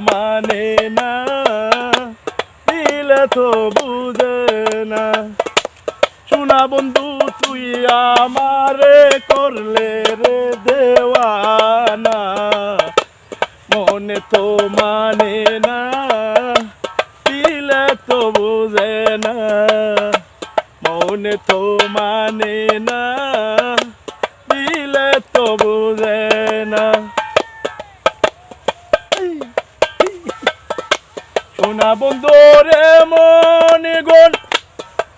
মনে না, দিলে তো বুঝে না। শোনা বন্ধু, তুই আমারে করলে রে দেওয়ানা। মনে তো মানে না, দিলে তো বুঝে না। মনে তো মানে না সোনা বন্ধু রে মনে গোল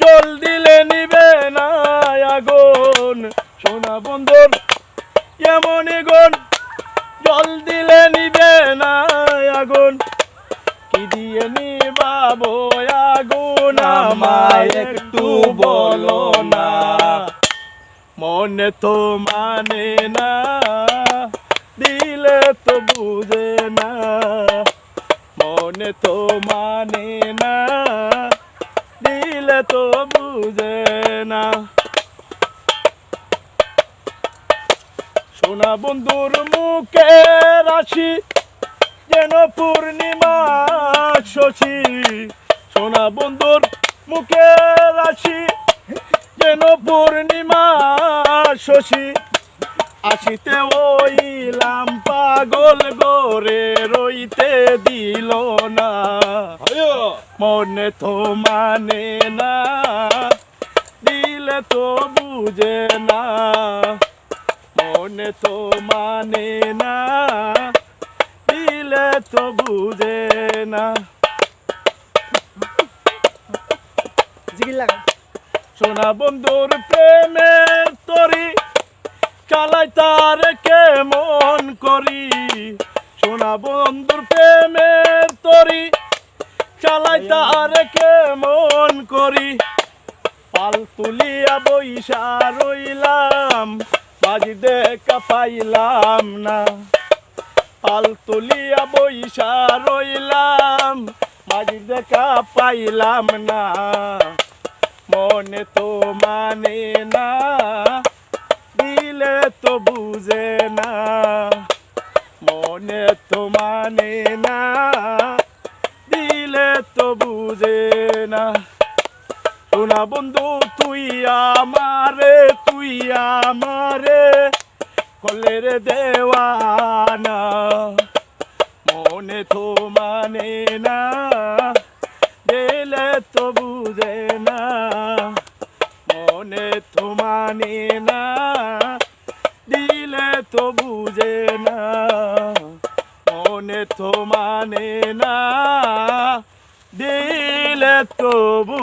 জল দিলে নিবে না আগুন। সোনা বন্ধুর এমন গুণ, জল দিলে নিবে না আগুন। কি দিয়ে নিবাবো আগুন আমায় একটু বলো না। মনে তো মানে না, দিলে তো বুঝে বুঝে না সোনা বন্ধুর মুখে রাশি যেন পূর্ণিমা শশী। সোনা বন্ধুর মুখে রাশি যেন পূর্ণিমা শশী। আসিতে ওইলাম পাগল গোরে, রইতে দিল না। মনে তো মানে না দিলে তো বুঝে না। মনে তো মানে না দিলে তো বুঝে না। সোনা বন্ধুর প্রেমের তরি চালাই তার কেমন করি? সোনা বন্ধুর প্রেমের তরি চালাই তার কেমন করি। পাল তুলিয়া বইসা রইলাম বাজি দেখা পাইলাম না। পাল তুলিয়া বইসা রইলাম বাজি দেখা পাইলাম না। মনে তো মানে না, দিলে তো বুঝে না। মনে তো মানে না বুঝে না। শোনা বন্ধু, তুই আমারে তুই আমারে কলের দেওয়ানা। মনে তো মানে না দিলে তো বুঝে না। মনে তো মানে না, দিলে তো বুঝে না। মনে তো মানে না দিলে তো বুঝে